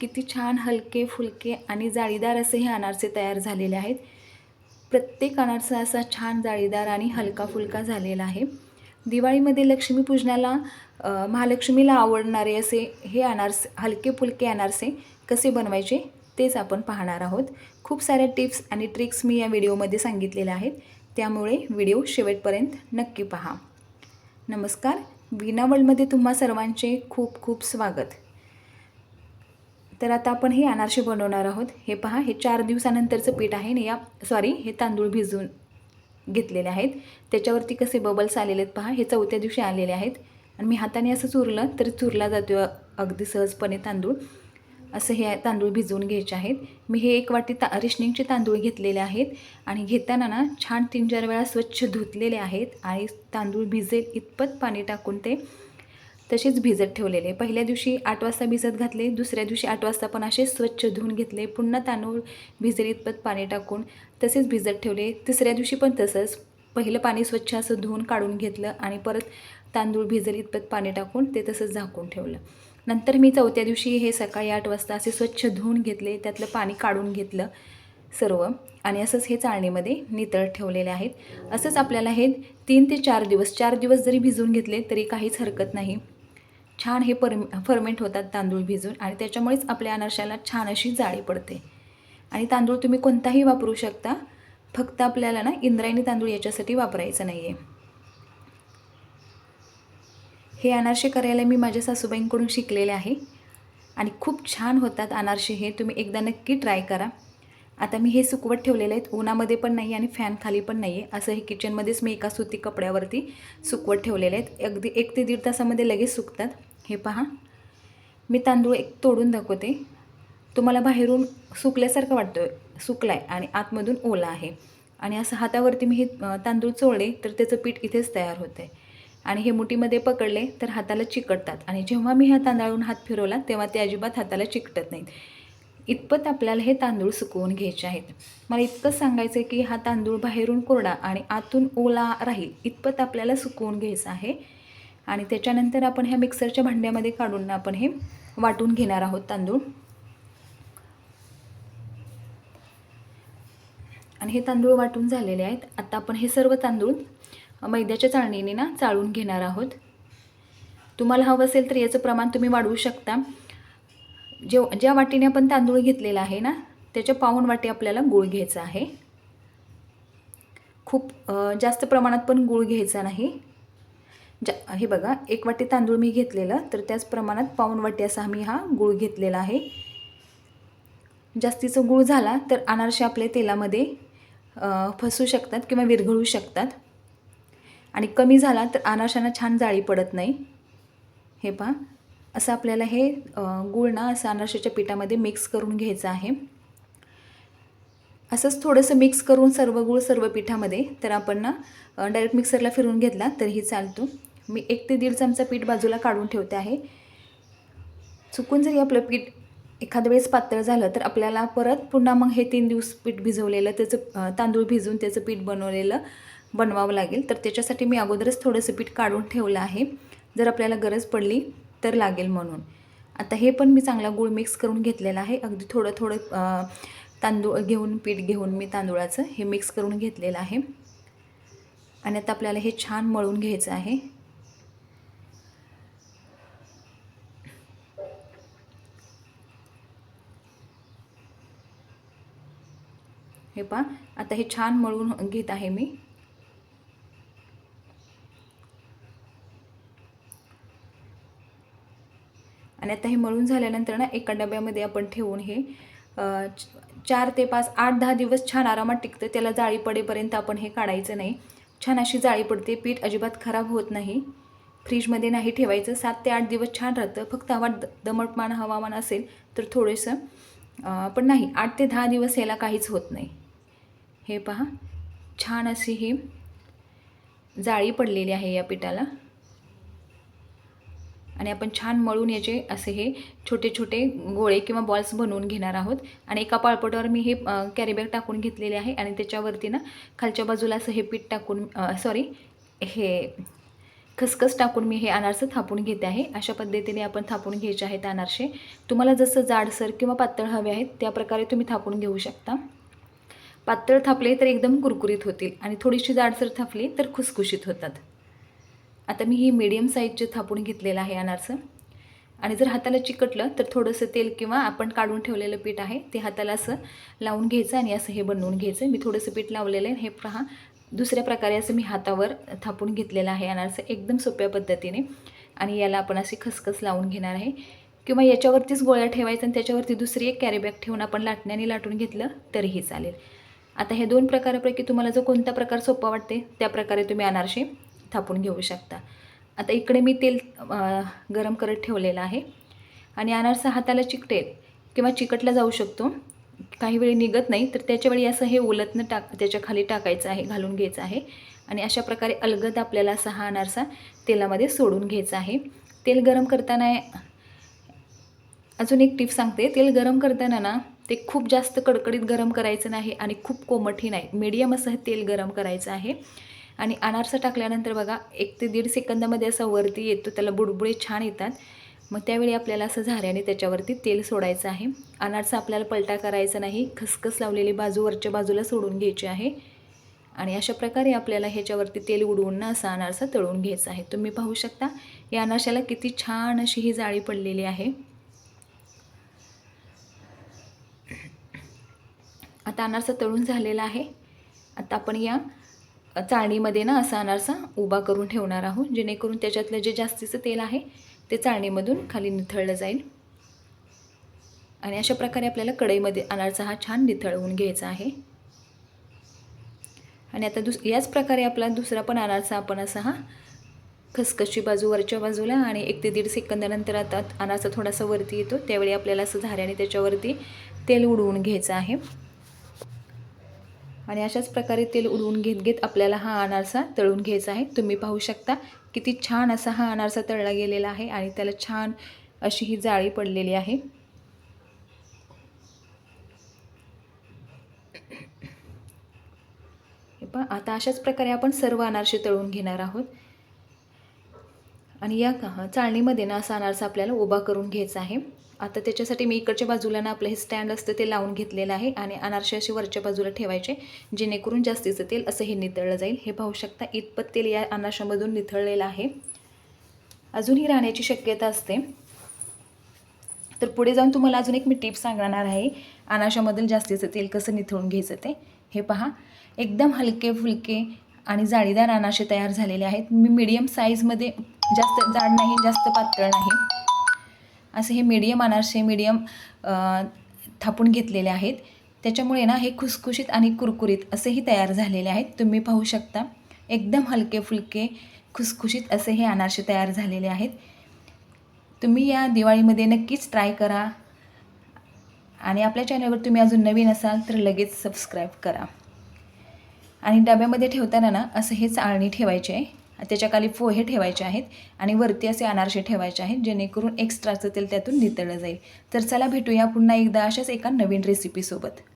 किती छान हलके फुलके आणि जाळीदार असे हे अनारसे तयार झालेले आहेत. प्रत्येक अनारसा असा छान जाळीदार आणि हलका फुलका झालेला आहे. दिवाळीमध्ये लक्ष्मीपूजनाला महालक्ष्मीला आवडणारे असे हे अनारसे हलके फुलके अनारसे कसे बनवायचे तेच आपण पाहणार आहोत. खूप साऱ्या टिप्स आणि ट्रिक्स मी या व्हिडिओमध्ये सांगितलेल्या आहेत. त्यामुळे व्हिडिओ शेवटपर्यंत नक्की पहा. नमस्कार. विना वर्ल्डमध्ये तुम्हा सर्वांचे खूप खूप स्वागत. तर आता आपण हे अनारसे बनवणार आहोत. हे पहा हे चार दिवसानंतरचं पीठ आहे आणि या सॉरी हे तांदूळ भिजवून घेतलेले आहेत. त्याच्यावरती कसे बबल्स आलेले आहेत पहा हे चौथ्या दिवशी आलेले आहेत. आणि मी हाताने असं चुरलं तर चुरला जातो अगदी सहजपणे तांदूळ. असं हे तांदूळ भिजवून घ्यायचे आहेत. मी हे एक वाटी ता रेशनिंगचे तांदूळ घेतलेले आहेत. आणि घेताना ना छान तीन चार वेळा स्वच्छ धुतलेले आहेत. आणि तांदूळ भिजेल इतपत पाणी टाकून ते तसेच भिजत ठेवलेले. पहिल्या दिवशी आठ वाजता भिजत घातले दुसऱ्या दिवशी आठ वाजता पण असे स्वच्छ धुवून घेतले पुन्हा तांदूळ भिजेल इतपत पाणी टाकून तसेच भिजत ठेवले. तिसऱ्या दिवशी पण तसंच पहिलं पाणी स्वच्छ असं धुवून काढून घेतलं आणि परत तांदूळ भिजेल इतपत पाणी टाकून ते तसंच झाकून ठेवलं. नंतर मी चौथ्या दिवशी हे सकाळी आठ वाजता असे स्वच्छ धुवून घेतले त्यातलं पाणी काढून घेतलं सर्व आणि असंच हे चाळणीमध्ये नितळ ठेवलेले आहेत. असंच आपल्याला हे तीन ते चार दिवस चार दिवस जरी भिजवून घेतले तरी काहीच हरकत नाही. छान हे परम फर्मेंट होतात तांदूळ भिजून आणि त्याच्यामुळेच आपल्या अनारशाला छान अशी जाळी पडते. आणि तांदूळ तुम्ही कोणताही वापरू शकता फक्त आपल्याला ना इंद्रायणी तांदूळ याच्यासाठी वापरायचं नाही आहे हे अनारसे करायला मी माझ्या सासूबाईंकडून शिकलेले आहे आणि खूप छान होतात अनारसे हे तुम्ही एकदा नक्की ट्राय करा. आता मी हे सुकवत ठेवलेले आहेत उन्हामध्ये पण नाही आणि फॅन खाली पण नाही आहे असं हे किचनमध्येच मी एका सुती कपड्यावरती सुकवत ठेवलेले आहेत. अगदी एक ते दीड तासामध्ये लगेच सुकतात. हे पहा. मी तांदूळ एक तोडून दाखवते. तुम्हाला बाहेरून सुकल्यासारखं वाटतं सुकला आहे आणि आतमधून ओला आहे. आणि असं हातावरती मी हे तांदूळ चोळले तर त्याचं पीठ इथेच तयार होतं आहे आणि हे मुठीमध्ये पकडले तर हाताला चिकटतात. आणि जेव्हा मी ह्या तांदळावरून हात फिरवला तेव्हा ते अजिबात हाताला चिकटत नाहीत. इतपत आपल्याला हे तांदूळ सुकवून घ्यायचे आहेत. मला इतकंच सांगायचं आहे की हा तांदूळ बाहेरून कोरडा आणि आतून ओला राहील इतपत आपल्याला सुकवून घ्यायचं आहे. आणि त्याच्यानंतर आपण ह्या मिक्सरच्या भांड्यामध्ये काढून आपण हे वाटून घेणार आहोत तांदूळ. आणि हे तांदूळ वाटून झालेले आहेत. आता आपण हे सर्व तांदूळ मैद्याच्या चाळणीने ना चाळून घेणार आहोत. तुम्हाला हवं असेल तर याचं प्रमाण तुम्ही वाढवू शकता. जे ज्या वाटीने आपण तांदूळ घेतलेला आहे ना त्याच्या पाऊण वाटी आपल्याला गूळ घ्यायचा आहे. खूप जास्त प्रमाणात पण गूळ घ्यायचा नाही. ज्या हे बघा एक वाटी तांदूळ मी घेतलेलं तर त्याच प्रमाणात पाऊण वाटी असा मी हा गूळ घेतलेला आहे. जास्तीचं गूळ झाला तर अनारसे आपले तेलामध्ये फसू शकतात किंवा विरघळू शकतात. आणि कमी झाला तर अनारशांना छान जाळी पडत नाही. हे पहा असं आपल्याला हे गूळ ना असं अनारशाच्या पिठामध्ये मिक्स करून घ्यायचं आहे. असंच थोडंसं मिक्स करून सर्व गूळ सर्व पिठामध्ये तर आपण ना डायरेक्ट मिक्सरला फिरून घेतला तरीही चालतो. मी एक ते दीड चमचा पीठ बाजूला काढून ठेवते आहे. चुकून जरी आपलं पीठ एखाद्या वेळेस पातळ झालं तर आपल्याला परत पुन्हा मग हे तीन दिवस पीठ भिजवलेलं त्याचं तांदूळ भिजवून त्याचं पीठ बनवलेलं बनवावं लागेल. तर त्याच्यासाठी मी अगोदरच थोडंसं पीठ काढून ठेवलं आहे. जर आपल्याला गरज पडली तर लागेल म्हणून. आता हे पण मी चांगला गूळ मिक्स करून घेतलेला आहे. अगदी थोडं थोडं तांदूळ घेऊन पीठ घेऊन मी तांदूळाचं हे मिक्स करून घेतलेलं आहे. आणि आता आपल्याला हे छान मळून घ्यायचं आहे. हे पहा. आता हे छान मळून घेत आहे मी. आणि आता हे मळून झाल्यानंतर ना एका डब्यामध्ये आपण ठेवून हे चार ते पाच आठ दहा दिवस छान आरामात टिकतं. त्याला जाळी पडेपर्यंत आपण हे काढायचं नाही. छान अशी जाळी पडते. पीठ अजिबात खराब होत नाही. फ्रीजमध्ये नाही ठेवायचं. सात ते आठ दिवस छान राहतं. फक्त हवा दमटमान हवामान असेल तर थोडंसं पण नाही. आठ ते दहा दिवस याला काहीच होत नाही. हे पहा. छान अशी ही जाळी पडलेली आहे या पिठाला. आणि आपण छान मळून याचे असे हे छोटे छोटे गोळे किंवा बॉल्स बनवून घेणार आहोत. आणि एका पाळपटावर मी हे कॅरीबॅग टाकून घेतलेले आहे. आणि त्याच्यावरती ना खालच्या बाजूला असं हे पीठ टाकून सॉरी हे खसखस टाकून मी हे अनारसे थापून घेते आहे. अशा पद्धतीने आपण थापून घ्यायचे आहेत अनारसे. तुम्हाला जसं जाडसर किंवा पातळ हवे आहेत त्या प्रकारे तुम्ही थापून घेऊ शकता. पातळ थापले तर एकदम कुरकुरीत होतील आणि थोडीशी जाडसर थापली तर खुसखुशीत होतात. आता मी ही मीडियम साईजचे थापून घेतलेलं आहे अनारसं आणि जर हाताला चिकटलं तर थोडंसं तेल किंवा आपण काढून ठेवलेलं पीठ आहे ते हाताला असं लावून घ्यायचं आणि असं हे बनवून घ्यायचं. मी थोडंसं पीठ लावलेलं आहे हे पहा. दुसऱ्या प्रकारे असं मी हातावर थापून घेतलेलं आहे अनारसं एकदम सोप्या पद्धतीने. आणि याला आपण अशी खसखस लावून घेणार आहे. किंवा याच्यावरतीच गोळ्या ठेवायचं आणि त्याच्यावरती दुसरी एक कॅरीबॅग ठेवून आपण लाटण्याने लाटून घेतलं तरीही चालेल. आता हे दोन प्रकारापैकी तुम्हाला जो कोणता प्रकार सोपा वाटते त्या प्रकारे तुम्ही अनारसे थापून घेऊ शकता. आता इकडे मी तेल गरम करत ठेवलेलं आहे. आणि अनारसा हाताला चिकटेल किंवा चिकटला जाऊ शकतो. काही वेळी निघत नाही तर त्याच्यावेळी असं हे ओलतनं टाक त्याच्याखाली टाकायचं आहे घालून घ्यायचं आहे. आणि अशा प्रकारे अलगद आपल्याला असा हा अनारसा तेलामध्ये सोडून घ्यायचा आहे. तेल गरम करताना अजून एक टिप सांगते. तेल गरम करताना ना ते खूप जास्त कडकडीत गरम करायचं नाही आणि खूप कोमटही नाही. मीडियम असं हे तेल गरम करायचं आहे. आणि अनारसा टाकल्यानंतर बघा एक ते दीड सेकंदामध्ये असा वरती येतो त्याला बुडबुडे छान येतात. मग त्यावेळी आपल्याला असं झाऱ्याने त्याच्यावरती तेल सोडायचं आहे. अनारसा आपल्याला पलटा करायचा नाही खसखस लावलेली बाजू वरच्या बाजूला सोडून घ्यायची आहे. आणि अशा प्रकारे आपल्याला ह्याच्यावरती तेल उडवून ना असा अनारसा तळून घ्यायचा आहे. तुम्ही पाहू शकता या अनारशाला किती छान अशी ही जाळी पडलेली आहे. आता अनारसा तळून झालेला आहे. आता आपण या चाळणीमध्ये ना असा अनारसा उभा करून ठेवणार आहोत जेणेकरून त्याच्यातलं जे जास्तीचं तेल आहे ते चाळणीमधून खाली निथळलं जाईल. आणि अशा प्रकारे आपल्याला कढईमध्ये अनारसा हा छान निथळवून घ्यायचा आहे. आणि आता दुस याच प्रकारे आपला दुसरा पण अनारसा आपण असा हा खसखशी बाजू वरच्या बाजूला आणि एक ते दीड सेकंदानंतर आता अनारसा थोडासा वरती येतो त्यावेळी आपल्याला असं झाऱ्याने त्याच्यावरती तेल उडवून घ्यायचं आहे. आणि अशाच प्रकारे तेल उडवून घेत घेत आपल्याला हा अनारसा तळून घ्यायचा आहे. तुम्ही पाहू शकता किती छान असा हा अनारसा तळला गेलेला आहे आणि त्याला छान अशी ही जाळी पडलेली आहे. पण आता अशाच प्रकारे आपण सर्व अनारसे तळून घेणार आहोत. आणि या चाळणीमध्ये ना असा अनारसा आपल्याला उभा करून घ्यायचा आहे. आता त्याच्यासाठी मी इकडच्या बाजूला ना आपलं हे स्टँड असतं ते लावून घेतलेलं आहे आणि अनारसे असे वरच्या बाजूला ठेवायचे जेणेकरून जास्तीचं तेल असं हे नितळलं जाईल. हे पाहू शकता इतपत तेल या अनारशामधून निथळलेलं आहे. अजूनही राहण्याची शक्यता असते. तर पुढे जाऊन तुम्हाला अजून एक मी टिप सांगणार आहे अनाशामधील जास्तीचं तेल कसं निथळून घ्यायचं ते. हे पहा एकदम हलके फुलके आणि जाळीदार अनाशे तयार झालेले आहेत. मी मीडियम साईजमध्ये जास्त जाड नाही जास्त पातळ नाही. असे हे मीडियम अनारसे मीडियम थापून घेतलेले आहेत. त्याच्यामुळे ना हे खुसखुशीत आणि कुरकुरीत असेही तयार झालेले आहेत. तुम्ही पाहू शकता. एकदम हलके फुलके खुसखुशीत असे हे अनारसे तयार झालेले आहेत. तुम्ही या दिवाळीमध्ये नक्कीच ट्राय करा. आणि आपल्या चॅनलवर तुम्ही अजून नवीन असाल तर लगेच सबस्क्राईब करा. आणि डब्यामध्ये ठेवताना ना असं हे चाळणी ठेवायचे. आहे त्याच्याखाली पोहे ठेवायचे आहेत आणि वरती असे अनारसे ठेवायचे आहेत जेणेकरून एक्स्ट्राचं तेल त्यातून नितळलं जाईल. तर चला भेटूया पुन्हा एकदा अशाच एका नवीन रेसिपीसोबत